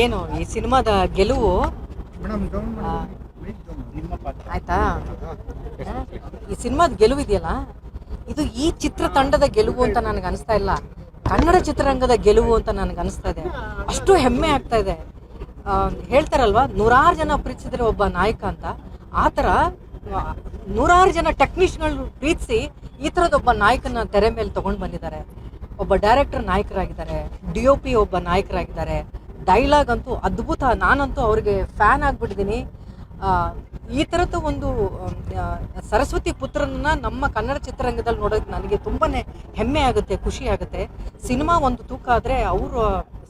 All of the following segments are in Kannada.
ಏನು ಈ ಸಿನಿಮಾದ ಗೆಲುವು? ಆಯ್ತಾ? ಈ ಸಿನಿಮಾದ ಗೆಲುವು ಇದೆಯಲ್ಲ? ಇದು ಈ ಚಿತ್ರತಂಡದ ಗೆಲುವು ಅಂತ ನನಗೆ ಅನಿಸ್ತಾ ಇಲ್ಲ. ಕನ್ನಡ ಚಿತ್ರರಂಗದ ಗೆಲುವು ಅಂತ ನನಗೆ ಅನಿಸ್ತಾ ಇದೆ. ಅಷ್ಟು ಹೆಮ್ಮೆ ಆಗ್ತಾ ಇದೆ. ಹೇಳ್ತಾರಲ್ವಾ ನೂರಾರು ಜನ ಪ್ರೀತಿಸಿದ್ರೆ ಒಬ್ಬ ನಾಯಕ ಅಂತ. ಆ ಥರ ನೂರಾರು ಜನ ಟೆಕ್ನಿಷಿಯನ್ಗಳು ಪ್ರೀತಿಸಿ ಈ ತರದ ಒಬ್ಬ ನಾಯಕನ ತೆರೆ ಮೇಲೆ ತಗೊಂಡ್ ಬಂದಿದ್ದಾರೆ. ಒಬ್ಬ ಡೈರೆಕ್ಟರ್ ನಾಯಕರಾಗಿದ್ದಾರೆ. ಡಿ ಒ ಪಿ ಒಬ್ಬ ನಾಯಕರಾಗಿದ್ದಾರೆ. ಡೈಲಾಗ್ ಅಂತೂ ಅದ್ಭುತ. ನಾನಂತೂ ಅವ್ರಿಗೆ ಫ್ಯಾನ್ ಆಗಿಬಿಟ್ಟಿದ್ದೀನಿ ಈ ಥರದ ಒಂದು ಸರಸ್ವತಿ ಪುತ್ರನ ನಮ್ಮ ಕನ್ನಡ ಚಿತ್ರರಂಗದಲ್ಲಿ ನೋಡೋದು ನನಗೆ ತುಂಬಾ ಹೆಮ್ಮೆ ಆಗುತ್ತೆ, ಖುಷಿ ಆಗುತ್ತೆ. ಸಿನಿಮಾ ಒಂದು ತೂಕ ಆದರೆ ಅವರ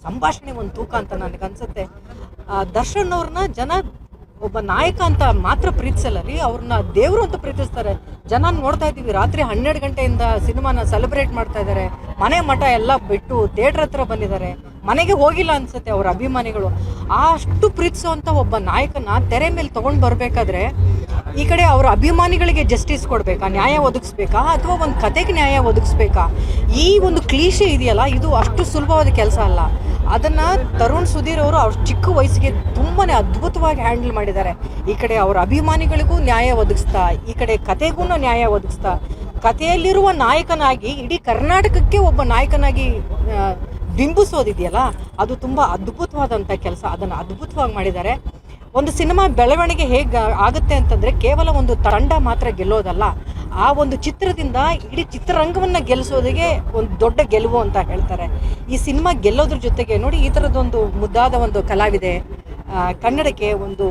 ಸಂಭಾಷಣೆ ಒಂದು ತೂಕ ಅಂತ ನನಗೆ ಅನ್ಸುತ್ತೆ. ದರ್ಶನ್ ಅವ್ರನ್ನ ಜನ ಒಬ್ಬ ನಾಯಕ ಅಂತ ಮಾತ್ರ ಪ್ರೀತಿಸಲ್ಲ ರೀ, ಅವ್ರನ್ನ ದೇವರು ಅಂತ ಪ್ರೀತಿಸ್ತಾರೆ. ಜನ ನೋಡ್ತಾ ಇದ್ದೀವಿ, ರಾತ್ರಿ ಹನ್ನೆರಡು ಗಂಟೆಯಿಂದ ಸಿನಿಮಾನ ಸೆಲೆಬ್ರೇಟ್ ಮಾಡ್ತಾ ಇದ್ದಾರೆ ಮನೆ ಮಠ ಎಲ್ಲ ಬಿಟ್ಟು ಥಿಯೇಟ್ರ್ ಹತ್ರ ಬಂದಿದ್ದಾರೆ. ಮನೆಗೆ ಹೋಗಿಲ್ಲ ಅನ್ಸುತ್ತೆ ಅವ್ರ ಅಭಿಮಾನಿಗಳು. ಅಷ್ಟು ಪ್ರೀತಿಸುವಂಥ ಒಬ್ಬ ನಾಯಕನ ತೆರೆ ಮೇಲೆ ತೊಗೊಂಡು ಬರಬೇಕಾದ್ರೆ ಈ ಕಡೆ ಅವರ ಅಭಿಮಾನಿಗಳಿಗೆ ಜಸ್ಟಿಸ್ ಕೊಡಬೇಕಾ? ನ್ಯಾಯ ಒದಗಿಸ್ಬೇಕಾ? ಅಥವಾ ಒಂದು ಕತೆಗೆ ನ್ಯಾಯ ಒದಗಿಸ್ಬೇಕಾ? ಈ ಒಂದು ಕ್ಲೀಶೆ ಇದೆಯಲ್ಲ ಇದು ಅಷ್ಟು ಸುಲಭವಾದ ಕೆಲಸ ಅಲ್ಲ. ಅದನ್ನ ತರುಣ್ ಸುಧೀರ್ ಅವರು ಅವ್ರ ಚಿಕ್ಕ ವಯಸ್ಸಿಗೆ ತುಂಬಾನೇ ಅದ್ಭುತವಾಗಿ ಹ್ಯಾಂಡಲ್ ಮಾಡಿದ್ದಾರೆ. ಈ ಕಡೆ ಅವರ ಅಭಿಮಾನಿಗಳಿಗೂ ನ್ಯಾಯ ಒದಗಿಸ್ತಾ ಈ ಕಡೆ ಕತೆಗೂ ನ್ಯಾಯ ಒದಗಿಸ್ತಾ ಕಥೆಯಲ್ಲಿರುವ ನಾಯಕನಾಗಿ ಇಡೀ ಕರ್ನಾಟಕಕ್ಕೆ ಒಬ್ಬ ನಾಯಕನಾಗಿ ಆ, ಬಿಂಬಿಸೋದಿದೆಯಲ್ಲ, ಅದು ತುಂಬ ಅದ್ಭುತವಾದಂಥ ಕೆಲಸ. ಅದನ್ನು ಅದ್ಭುತವಾಗಿ ಮಾಡಿದ್ದಾರೆ. ಒಂದು ಸಿನಿಮಾ ಬೆಳವಣಿಗೆ ಹೇಗೆ ಆಗುತ್ತೆ ಅಂತಂದ್ರೆ, ಕೇವಲ ಒಂದು ತಂಡ ಮಾತ್ರ ಗೆಲ್ಲೋದಲ್ಲ. ಆ ಒಂದು ಚಿತ್ರದಿಂದ ಇಡೀ ಚಿತ್ರರಂಗವನ್ನು ಗೆಲ್ಲಿಸೋದಿಗೆ ಒಂದು ದೊಡ್ಡ ಗೆಲುವು ಅಂತ ಹೇಳ್ತಾರೆ. ಈ ಸಿನಿಮಾ ಗೆಲ್ಲೋದ್ರ ಜೊತೆಗೆ ನೋಡಿ, ಈ ಥರದೊಂದು ಮುದ್ದಾದ ಒಂದು ಕಲಾವಿದೆ ಕನ್ನಡಕ್ಕೆ ಒಂದು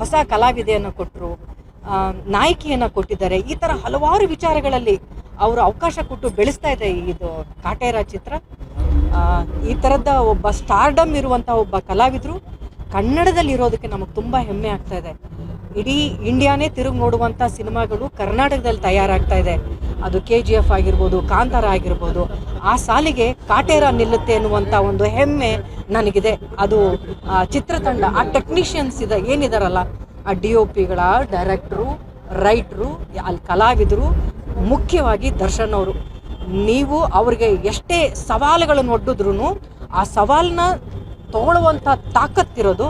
ಹೊಸ ಕಲಾವಿದೆಯನ್ನು ಕೊಟ್ಟರು ನಾಯಕಿಯನ್ನು ಕೊಟ್ಟಿದ್ದಾರೆ. ಈ ಥರ ಹಲವಾರು ವಿಚಾರಗಳಲ್ಲಿ ಅವರು ಅವಕಾಶ ಕೊಟ್ಟು ಬೆಳೆಸ್ತಾ ಇದೆ ಇದು ಕಾಟೇರ ಚಿತ್ರ. ಈ ಥರದ ಒಬ್ಬ ಸ್ಟಾರ್ಡಮ್ ಇರುವಂಥ ಒಬ್ಬ ಕಲಾವಿದರು ಕನ್ನಡದಲ್ಲಿ ಇರೋದಕ್ಕೆ ನಮಗೆ ತುಂಬ ಹೆಮ್ಮೆ ಆಗ್ತಾ ಇದೆ. ಇಡೀ ಇಂಡಿಯಾನೇ ತಿರುಗಿ ನೋಡುವಂಥ ಸಿನಿಮಾಗಳು ಕರ್ನಾಟಕದಲ್ಲಿ ತಯಾರಾಗ್ತಾ ಇದೆ. ಅದು ಕೆ ಜಿ ಎಫ್ ಆಗಿರ್ಬೋದು, ಕಾಂತಾರ ಆಗಿರ್ಬೋದು, ಆ ಸಾಲಿಗೆ ಕಾಟೇರ ನಿಲ್ಲುತ್ತೆ ಅನ್ನುವಂಥ ಒಂದು ಹೆಮ್ಮೆ ನನಗಿದೆ. ಅದು ಚಿತ್ರತಂಡ, ಆ ಟೆಕ್ನಿಷಿಯನ್ಸ್ ಇದೆ, ಏನಿದಾರಲ್ಲ, ಆ ಡಿ ಒ ಪಿಗಳ ಡೈರೆಕ್ಟ್ರು ರೈಟ್ರು ಅಲ್ಲಿ ಕಲಾವಿದರು ಮುಖ್ಯವಾಗಿ ದರ್ಶನ್ ಅವರು. ನೀವು ಅವ್ರಿಗೆ ಎಷ್ಟೇ ಸವಾಲುಗಳನ್ನು ಒಡ್ಡಿದ್ರು ಆ ಸವಾಲನ್ನ ತಗೊಳ್ಳುವಂಥ ತಾಕತ್ತಿರೋದು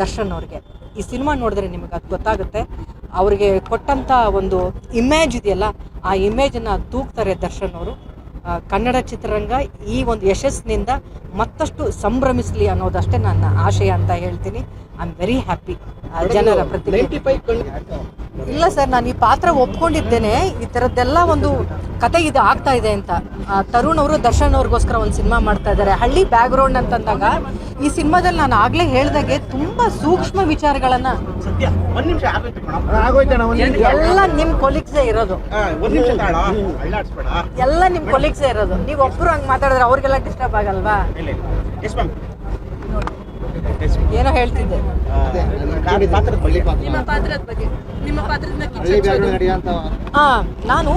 ದರ್ಶನ್ ಅವ್ರಿಗೆ. ಈ ಸಿನಿಮಾ ನೋಡಿದ್ರೆ ನಿಮಗೆ ಅದು ಗೊತ್ತಾಗುತ್ತೆ. ಅವ್ರಿಗೆ ಕೊಟ್ಟಂಥ ಒಂದು ಇಮೇಜ್ ಇದೆಯಲ್ಲ, ಆ ಇಮೇಜನ್ನು ತೂಗ್ತಾರೆ ದರ್ಶನ್ ಅವರು. ಕನ್ನಡ ಚಿತ್ರರಂಗ ಈ ಒಂದು ಯಶಸ್ಸಿನಿಂದ ಮತ್ತಷ್ಟು ಸಂಭ್ರಮಿಸಲಿ ಅನ್ನೋದಷ್ಟೇ ನನ್ನ ಆಶಯ ಅಂತ ಹೇಳ್ತೀನಿ. ಐ ಆಮ್ ವೆರಿ ಹ್ಯಾಪಿ ಜನರ ಪ್ರತಿ ಇಲ್ಲ ಸರ್ ನಾನು ಈ ಪಾತ್ರ ಒಪ್ಕೊಂಡಿದ್ದೇನೆ. ಈ ಥರದ್ದೆಲ್ಲ ಒಂದು ಕತೆ ಇದು ಆಗ್ತಾ ಇದೆ ಅಂತ. ತರುಣ್ ಅವರು ದರ್ಶನ್ ಅವ್ರಿಗೋಸ್ಕರ ಒಂದು ಸಿನಿಮಾ ಮಾಡ್ತಾ ಇದ್ದಾರೆ ಹಳ್ಳಿ ಬ್ಯಾಕ್ಗ್ರೌಂಡ್ ಅಂತಂದಾಗ ಈ ಸಿನಿಮಾದಲ್ಲಿ ನಾನು ಆಗಲೇ ಹೇಳ್ದಾಗೆ ತುಂಬಾ ಸೂಕ್ಷ್ಮ ವಿಚಾರಗಳನ್ನ ಸದ್ಯ ಒಂದ್ ನಿಮಿಷ ಆಗೋಯ್ತು ಆಗೋಯ್ತಣ್ಣ ಎಲ್ಲ ನಿಮ್ಮ ಕೊಲೀಗ್ಸೇ ಇರೋದು. ಆ, ನಿಮಿಷ ತಾಳ ಎಲ್ಲ ನಿಮ್ಮ ಕೊಲೀಗ್ಸೇ ಇರೋದು. ನೀವು ಒಬ್ರು ಹಂಗೆ ಮಾತಾಡಿದ್ರೆ ಅವ್ರಿಗೆಲ್ಲ ಡಿಸ್ಟರ್ಬ್ ಆಗಲ್ವಾ? ಮ್ಯಾಮ್ ಏನೋ ಹೇಳ್ತಿದ್ದೆ. ಹಾ ಬಗ್ಗೆ ನಿಮ್ಮ ಪಾತ್ರದ ಬಗ್ಗೆ ನಿಮ್ಮ ಪಾತ್ರದ ಹಳ್ಳಿ ಆ ನಾನು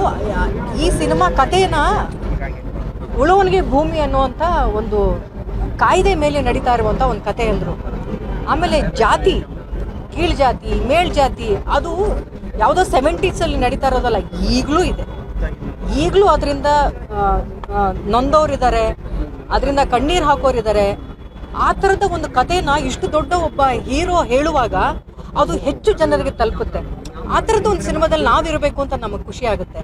ಈ ಸಿನಿಮಾ ಕಥೆನ ಉಳುವನಿಗೆ ಭೂಮಿ ಅನ್ನುವಂಥ ಒಂದು ಕಾಯ್ದೆ ಮೇಲೆ ನಡೀತಾ ಇರುವಂಥ ಒಂದು ಕತೆ ಅಂದರು. ಆಮೇಲೆ ಜಾತಿ ಕೀಳ್ ಜಾತಿ ಮೇಲ್ ಜಾತಿ ಅದು ಯಾವುದೋ ಸೆವೆಂಟೀಸಲ್ಲಿ ನಡೀತಾ ಇರೋದಲ್ಲ ಈಗಲೂ ಇದೆ. ಈಗಲೂ ಅದರಿಂದ ನೊಂದವರಿದ್ದಾರೆ ಅದರಿಂದ ಕಣ್ಣೀರು ಹಾಕೋರಿದ್ದಾರೆ ಆ ಥರದ ಒಂದು ಕಥೆನ ಇಷ್ಟು ದೊಡ್ಡ ಒಬ್ಬ ಹೀರೋ ಹೇಳುವಾಗ ಅದು ಹೆಚ್ಚು ಜನರಿಗೆ ತಲುಪುತ್ತೆ. ಆ ಥರದ ಒಂದು ಸಿನಿಮಾದಲ್ಲಿ ನಾವಿರಬೇಕು ಅಂತ ನಮಗೆ ಖುಷಿ ಆಗುತ್ತೆ.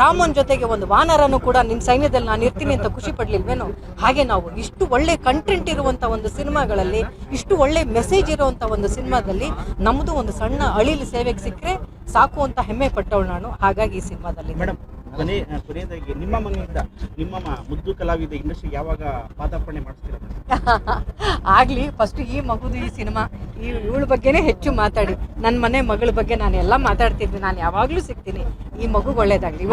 ರಾಮನ್ ಜೊತೆಗೆ ಒಂದು ವಾನರನು ಕೂಡ ನಿನ್ನ ಸೈನ್ಯದಲ್ಲಿ ನಾನು ಇರ್ತೀನಿ ಅಂತ ಖುಷಿ ಪಡ್ಲಿಲ್ವೇನೋ? ಹಾಗೆ ನಾವು ಇಷ್ಟು ಒಳ್ಳೆ ಕಂಟೆಂಟ್ ಇರುವಂತ ಒಂದು ಸಿನಿಮಾಗಳಲ್ಲಿ, ಇಷ್ಟು ಒಳ್ಳೆ ಮೆಸೇಜ್ ಇರುವಂತ ಒಂದು ಸಿನಿಮಾದಲ್ಲಿ ನಮ್ಮದು ಒಂದು ಸಣ್ಣ ಅಳಿಲು ಸೇವೆಗೆ ಸಿಕ್ಕರೆ ಸಾಕು ಅಂತ ಹೆಮ್ಮೆ ಪಟ್ಟವಳು ನಾನು. ಹಾಗಾಗಿ ಈ ಸಿನಿಮಾದಲ್ಲಿ. ಮೇಡಮ್ ಕೊನೆ ಕೊನೆಯದಾಗಿ ನಿಮ್ಮ ಮನೆಯಿಂದ ನಿಮ್ಮ ಮುದ್ದು ಕಲಾವಿದ ಇಂಡಸ್ಟ್ರಿ ಯಾವಾಗ ಪಾದಾರ್ಪಣೆ ಮಾಡಿಸ್ತೀರ ಆಗ್ಲಿ ಫಸ್ಟ್ ಈ ಮಗುದು ಈ ಸಿನಿಮಾ, ಈ ಇವಳ ಬಗ್ಗೆನೇ ಹೆಚ್ಚು ಮಾತಾಡಿ. ನನ್ನ ಮನೆ ಮಗಳ ಬಗ್ಗೆ ನಾನು ಎಲ್ಲ ಮಾತಾಡ್ತಿದ್ದೆ. ನಾನು ಯಾವಾಗಲೂ ಸಿಗ್ತೀನಿ. ಈ ಮಗು ಒಳ್ಳೇದಾಗ್ಲಿ.